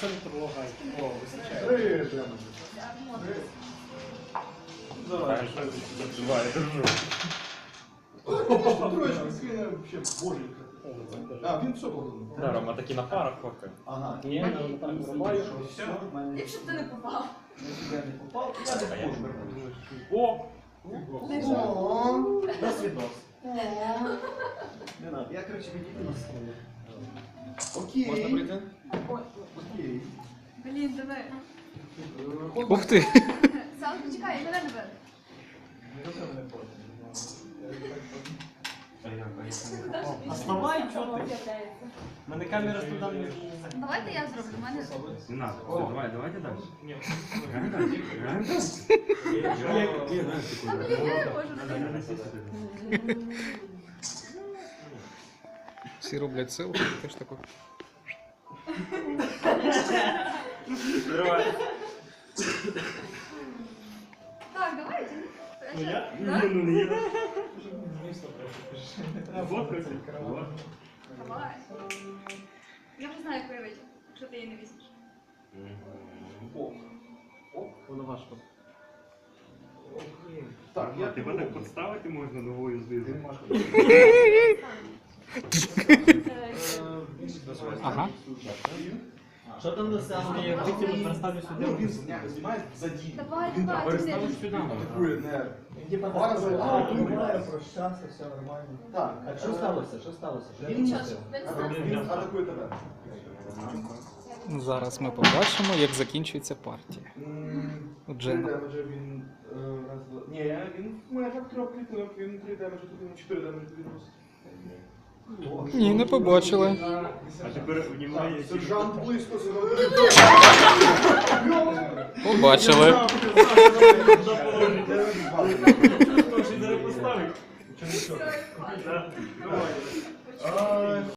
центр лагай. О, вистачає. Давай, що забиває, держу. Троєчка, скине вообще боженька. А, він все поглинув. Да, Рома, такі на парах поки. Ага. Ні, не так врубаю. Все, Якщо ти не попав. я не попав, я не вхожу. О! О, До свідос. Не надо, я, короче, відійду на столі. Окей. Можна прийти? Блін, давай. Ух ти! Сам почекай, мене тебе. Вставай, чого ти? У мене камера туди не Давайте я зроблю. У мене Не надо. Все, давай, давайте дальше. Ні. Реально дальше? Реально А, такое. блін, я не можу. Всі роблять селфі, теж таке. Давай. Так, давайте. Ну я? Да? Ну, не я. Вот Вот. Давай. Я вже знаю, яку я витягну, якщо ти її не візьмеш. Воно важко. Так, я Тебе так підставити можна ногою знизу. Ага. Що там досягнення? Я хотів переставлю Ну, сюди. він зняв, знімає. Давай, Він давай, Ставиш не- сюди. Типа а, думаю, прощався, все нормально. Так. А що сталося? Що сталося? Він він Атакує-. Він тебе. Зараз ми побачимо, як закінчується партія. Він е, раз, два. Ні, він в межах трьох клітинок, він три демеджа, тут він чотири демеджа відносить. Ні, не побачили. А тепер внімає Сержант близько. Побачили. Ж поставить?